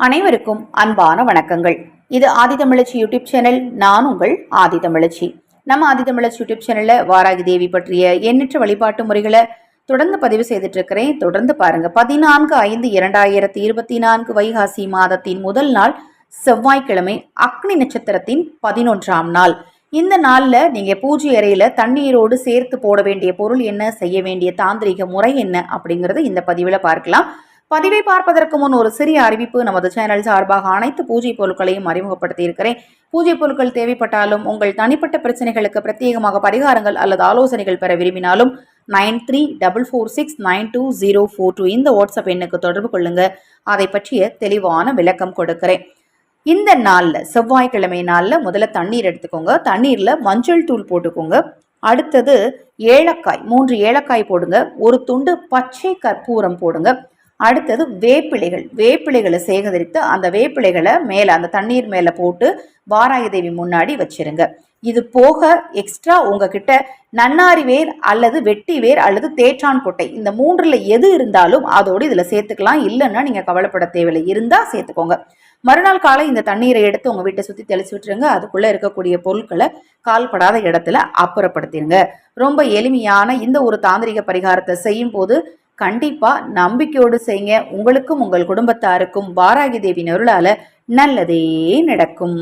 அனைவருக்கும் அன்பான வணக்கங்கள். இது ஆதிதமிழச்சி யூடியூப் சேனல் நான் உங்கள் ஆதிதமிழச்சி நம்ம ஆதிதமிழச்சி யூடியூப் சேனல்ல வாராகி தேவி பற்றிய எண்ணற்ற வழிபாட்டு முறைகளை தொடர்ந்து பதிவு செய்துட்டு இருக்கிறேன் தொடர்ந்து பாருங்க. பதினான்கு ஐந்து இரண்டாயிரத்தி இருபத்தி நான்கு வைகாசி மாதத்தின் முதல் நாள் செவ்வாய்க்கிழமை அக்னி நட்சத்திரத்தின் பதினொன்றாம் நாள். இந்த நாளில் நீங்கள் பூஜை அறையில் தண்ணீரோடு சேர்த்து போட வேண்டிய பொருள் என்ன செய்ய வேண்டிய தாந்திரிக முறை என்ன அப்படிங்கிறது இந்த பதிவில் பார்க்கலாம். பதிவை பார்ப்பதற்கு முன் ஒரு சிறிய அறிவிப்பு நமது சேனல் சார்பாக அனைத்து பூஜை பொருட்களையும் அறிமுகப்படுத்தி இருக்கிறேன் பூஜை பொருட்கள் தேவைப்பட்டாலும் உங்கள் தனிப்பட்ட பிரச்சனைகளுக்கு பிரத்யேகமாக பரிகாரங்கள் அல்லது ஆலோசனைகள் பெற விரும்பினாலும் nine three double four six nine two zero four two இந்த வாட்ஸ்அப் எண்ணுக்கு தொடர்பு கொள்ளுங்க. அதை பற்றிய தெளிவான விளக்கம் கொடுக்கிறேன். இந்த நாளில் செவ்வாய்க்கிழமை நாளில் முதல்ல தண்ணீர் எடுத்துக்கோங்க. தண்ணீரில் மஞ்சள் தூள் போட்டுக்கோங்க. அடுத்தது ஏலக்காய் மூன்று ஏலக்காய் போடுங்க. ஒரு துண்டு பச்சை கற்பூரம் போடுங்க. அடுத்தது வேப்பிலைகள். வேப்பிலைகளை சேகரித்து அந்த வேப்பிலைகளை மேலே அந்த தண்ணீர் மேலே போட்டு வாராகி தேவி முன்னாடி வச்சிருங்க. இது போக எக்ஸ்ட்ரா உங்ககிட்ட நன்னாரி வேர் அல்லது வெட்டி வேர் அல்லது தேற்றான் கொட்டை. இந்த மூன்றில் எது இருந்தாலும் அதோடு இதில் சேர்த்துக்கலாம். இல்லைன்னா நீங்கள் கவலைப்பட தேவையில்லை. இருந்தால் சேர்த்துக்கோங்க. மறுநாள் காலை இந்த தண்ணீரை எடுத்து உங்கள் வீட்டை சுற்றி தெளிச்சு விட்டுருங்க. அதுக்குள்ளே இருக்கக்கூடிய பொருட்களை கால்படாத இடத்துல அப்புறப்படுத்திடுங்க ரொம்ப எளிமையான இந்த ஒரு தாந்திரிக பரிகாரத்தை செய்யும் போது கண்டிப்பா நம்பிக்கையோடு செய்யுங்க. உங்களுக்கும் உங்கள் குடும்பத்தாருக்கும் வாராகி தேவி அருளால நல்லதே நடக்கும்.